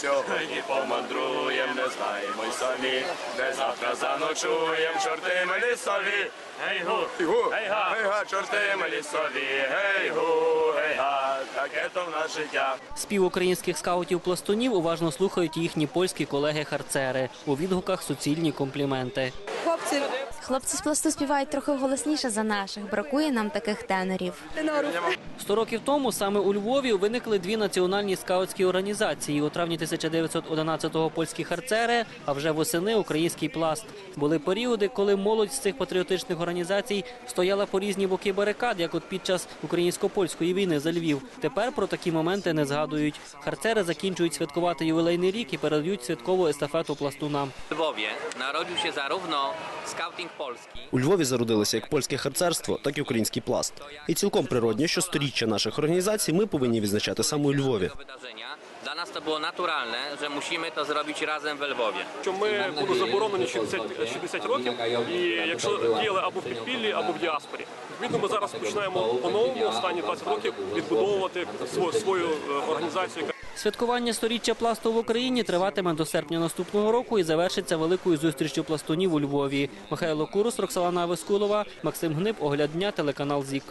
сьогодні помандруєм, не знаємо й самі, де завтра заночуєм, чорти ми лісові. Гей гу, гей га, гей га, чорти ми лісові, гей в нас життя. Спів українських скаутів-пластунів уважно слухають їхні польські колеги-харцери. У відгуках суцільні компліменти. Хлопці, Хлопці з пласту співають трохи голосніше за наших. Бракує нам таких тенорів. Сто років тому саме у Львові виникли дві національні скаутські організації. У травні 1911-го польські харцери, а вже восени український пласт. Були періоди, коли молодь з цих патріотичних організацій стояла по різні боки барикад, як от під час українсько-польської війни за Львів. Тепер про такі моменти не згадують. Харцери закінчують святкувати ювілейний рік і передають святкову естафету пластунам. Львові narodził się zarówno skauting У Львові зародилося як польське харцерство, так і український пласт. І цілком природньо, що сторіччя наших організацій ми повинні відзначати саме у Львові. Dla nas to było naturalne, że musimy to zrobić razem we Lwowie. що ми були заборонені 60, 60 років, і якщо діяли або в підпіллі, або в діаспорі. Відповідно, ми зараз починаємо по-новому останні 20 років відбудовувати свою, свою е, організацію, Святкування сторіччя пласту в Україні триватиме до серпня наступного року і завершиться великою зустрічю пластунів у Львові. Михайло Курус, Роксолана Вискулова, Максим Гниб, Огляд дня, телеканал ЗІК.